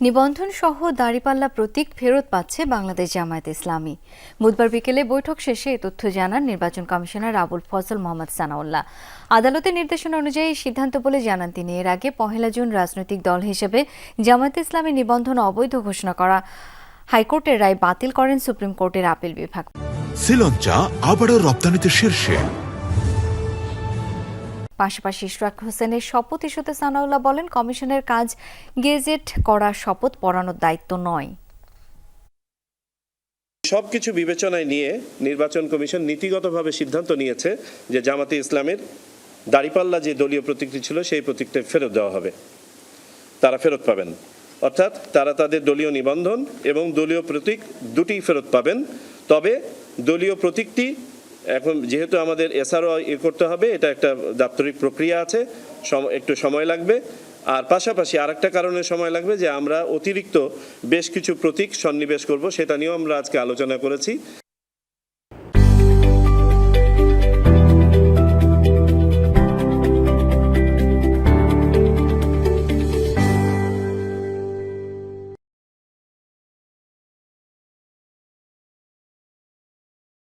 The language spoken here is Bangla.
নিবন্ধন সহ দাড়িপাল্লা প্রতীক ফেরত পাচ্ছে বাংলাদেশ জামায়াত ইসলামী। বুধবার বিকেলে বৈঠক শেষে এ তথ্য জানান নির্বাচন কমিশনার আবুল ফজল মোহাম্মদ সানাউল্লাহ। আদালতের নির্দেশনা অনুযায়ী সিদ্ধান্ত বলে জানান তিনি। এর আগে পহেলা জুন রাজনৈতিক দল হিসেবে জামায়াত ইসলামী নিবন্ধন অবৈধ ঘোষণা করা হাইকোর্টের রায় বাতিল করেন সুপ্রিম কোর্টের আপিল বিভাগ। শ্রীলঞ্চা আবারও রপ্তানিতে শীর্ষে। পাশাপাশি ইশরাক হোসেনের শপথ ইস্যুতে সানাউল্লাহ বলেন, কমিশনের কাজ গেজেট করা শপথ পড়ানোর দায়িত্ব নয়। সবকিছু বিবেচনায় নিয়ে নির্বাচন কমিশন নীতিগতভাবে সিদ্ধান্ত নিয়েছে যে জামাতে ইসলামের দাড়িপাল্লা যে দলীয় প্রতীকটি ছিল, সেই প্রতীকটা ফেরত দেওয়া হবে। তারা ফেরত পাবেন। অর্থাৎ তারা তাদের দলীয় নিবন্ধন এবং দলীয় প্রতীক দুটি ফেরত পাবেন। তবে দলীয় প্রতীকটি এখন যেহেতু আমাদের এসআরও এ করতে হবে, এটা একটা দাপ্তরিক প্রক্রিয়া আছে একটু সময় লাগবে। আর পাশাপাশি আরেকটা কারণে সময় লাগবে যে আমরা অতিরিক্ত বেশ কিছু প্রতীক সন্নিবেশ করব, সেটা নিয়েও আমরা আজকে আলোচনা করেছি।